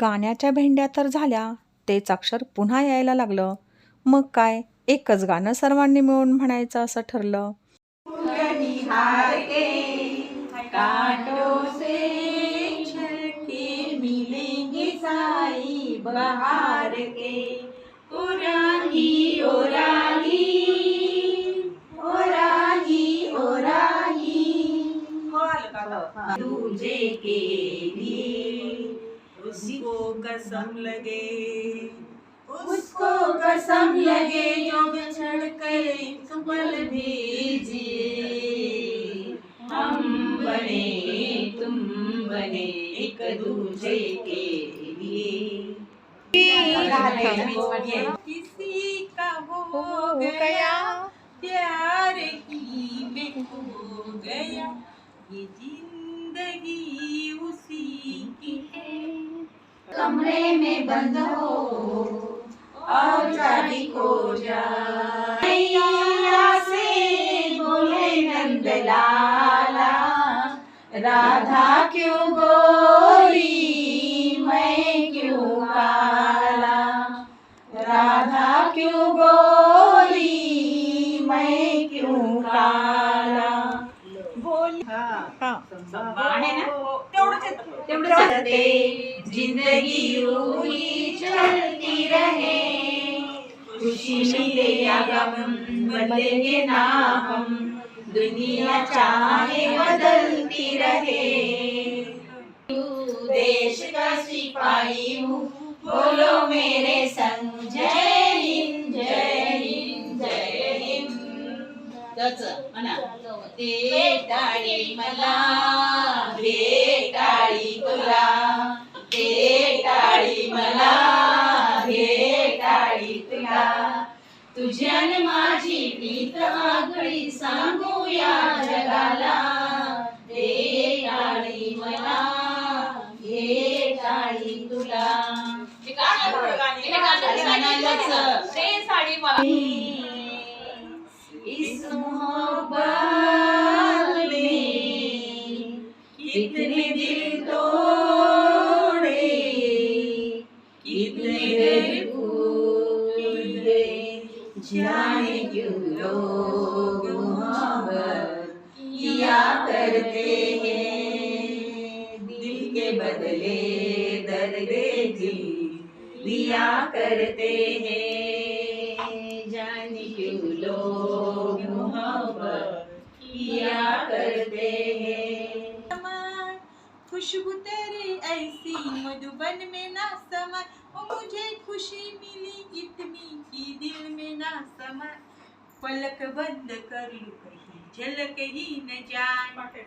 गाण्याच्या भेंड्या तर झाल्या तेच अक्षर पुन्हा यायला लागलं. मग काय एकच गाणं सर्वांनी मिळून म्हणायचं असं ठरलं. तुझे के? लिए उसको कसम लगे। उसको कसम लगे जो बिछड़ कर एक पल भेजिए हम बने तुम बने एक दूसरे के लिए। किसी का हो गया प्यार ही में खो गया। ये ज़िंदगी उसी की है कमरे में बंद हो और चाबी खो जाए। मैया से बोले नंद लाला राधा क्यों गोरी मैं क्यों काला? राधा क्यों गोरी मैं क्यों काला? बोल। आहे ना? तेवढं चलते ज़िंदगी यूँ ही जिंदगी चलती रहे. खुशी मिले या गम बदलेंगे ना हम दुनिया चाहे बदलती रहे तू देश का सिपाही हूँ बोलो मेरे संग जय हिंद जय हिंद जय हिंद म्हणा भेटाळी मला भेटाळी तुला तुझ्यान माझी प्रीत आगळी सांगूया जगाला. हे काळी मला हे काळी तुला. हे साडी मला. जाने क्यों लोग किया करते हैं। दिल के बदले दर्द दिल दिया करते हैं। जाने क्यों लोग किया करते हैं। खुशबू तेरी ऐसी मधुबन में ना समाए ओ, मुझे खुशी मिली इतनी कि दिल में ना समाए पलक बंद कर लू कहीं झलक ही न जाए।